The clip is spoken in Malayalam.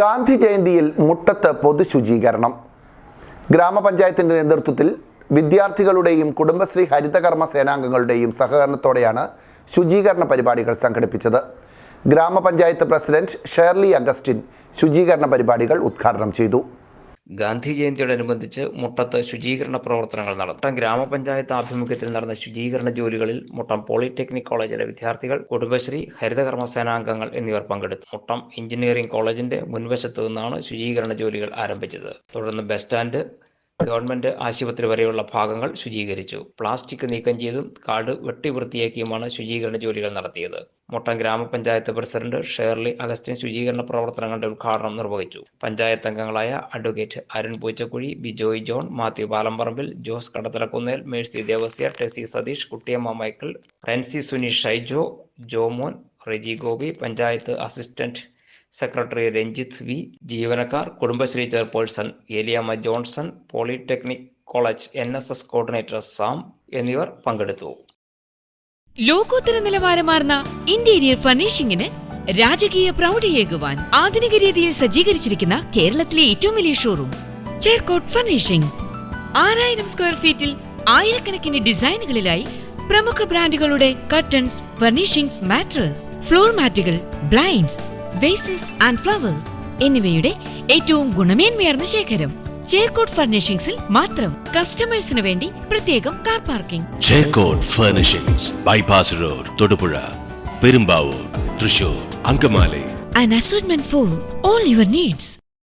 ഗാന്ധി ജയന്തിയിൽ മുട്ടത്ത് പൊതുശുചീകരണം ഗ്രാമപഞ്ചായത്തിന്റെ നേതൃത്വത്തിൽ വിദ്യാർത്ഥികളുടെയും കുടുംബശ്രീ ഹരിതകർമ്മ സേനാംഗങ്ങളുടെയും സഹകരണത്തോടെയാണ് ശുചീകരണ പരിപാടികൾ സംഘടിപ്പിച്ചത്. ഗ്രാമപഞ്ചായത്ത് പ്രസിഡന്റ് ഷേർലി അഗസ്റ്റിൻ ശുചീകരണ പരിപാടികൾ ഉദ്ഘാടനം ചെയ്തു. ഗാന്ധി ജയന്തിയോടനുബന്ധിച്ച് മുട്ടത്ത് ശുചീകരണ പ്രവർത്തനങ്ങൾ നടന്നു. മുട്ടം ഗ്രാമപഞ്ചായത്ത് ആഭിമുഖ്യത്തിൽ നടന്ന ശുചീകരണ ജോലികളിൽ മുട്ടം പോളിടെക്നിക് കോളേജിലെ വിദ്യാർത്ഥികൾ കുടുംബശ്രീ ഹരിതകർമ്മ സേനാംഗങ്ങൾ എന്നിവർ പങ്കെടുത്തു. മുട്ടം എഞ്ചിനീയറിംഗ് കോളേജിന്റെ മുൻവശത്തു നിന്നാണ് ശുചീകരണ ജോലികൾ ആരംഭിച്ചത്. തുടർന്ന് ബസ് സ്റ്റാൻഡ് ഗവൺമെന്റ് ആശുപത്രി വരെയുള്ള ഭാഗങ്ങൾ ശുചീകരിച്ചു. പ്ലാസ്റ്റിക് നീക്കം ചെയ്തും കാട് വെട്ടി വൃത്തിയാക്കിയുമാണ് ശുചീകരണ ജോലികൾ നടത്തിയത്. മുട്ടം ഗ്രാമപഞ്ചായത്ത് പ്രസിഡന്റ് ഷേർലി അഗസ്റ്റിൻ ശുചീകരണ പ്രവർത്തനങ്ങളുടെ ഉദ്ഘാടനം നിർവഹിച്ചു. പഞ്ചായത്ത് അംഗങ്ങളായ advocate Arun Poochakkuzhi Bijoy John Mathew Palamparambil Jose Kadathalakunnel Mercy Devasia Tessy Satheesh Kuttiyamma Michael Rency Suni Shyjo Jomon Reji Gopi panchayat assistant secretary Ranjith V. ജീവനക്കാർ Kudumbashree chairperson Eliyamma Johnson polytechnic college N S S coordinator Sam എന്നിവർ പങ്കെടുത്തു. ലോകോത്തര നിലവാരമാർന്ന ഇന്റീരിയർ ഫർണിഷിംഗിന് രാജകീയ പ്രൗഢിയേകുവാൻ ആധുനിക രീതിയിൽ സജ്ജീകരിച്ചിരിക്കുന്ന കേരളത്തിലെ ഏറ്റവും വലിയ ഷോറൂം ചേർക്കോട്ട് ഫർണിഷിംഗ്. ആറായിരം സ്ക്വയർ ഫീറ്റിൽ ആയിരക്കണക്കിന് ഡിസൈനുകളിലായി പ്രമുഖ ബ്രാൻഡുകളുടെ കർട്ടൻസ് ഫർണിഷിംഗ്സ് മാട്രസ് ഫ്ലോർ മാറ്റുകൾ ബ്ലൈൻഡ്സ് വേസസ് ആൻഡ് ഫ്ലവേഴ്സ് എന്നിവയുടെ ഏറ്റവും ഗുണമേന്മയാർന്ന ശേഖരം. ചേർക്കോട്ട് ഫർണിഷിംഗ്സിൽ മാത്രം കസ്റ്റമേഴ്സിന് വേണ്ടി പ്രത്യേകം car parking Chekkottu furnishings bypass road Thodupuzha Perumbavoor Thrissur Angamaly. An assortment for all your needs.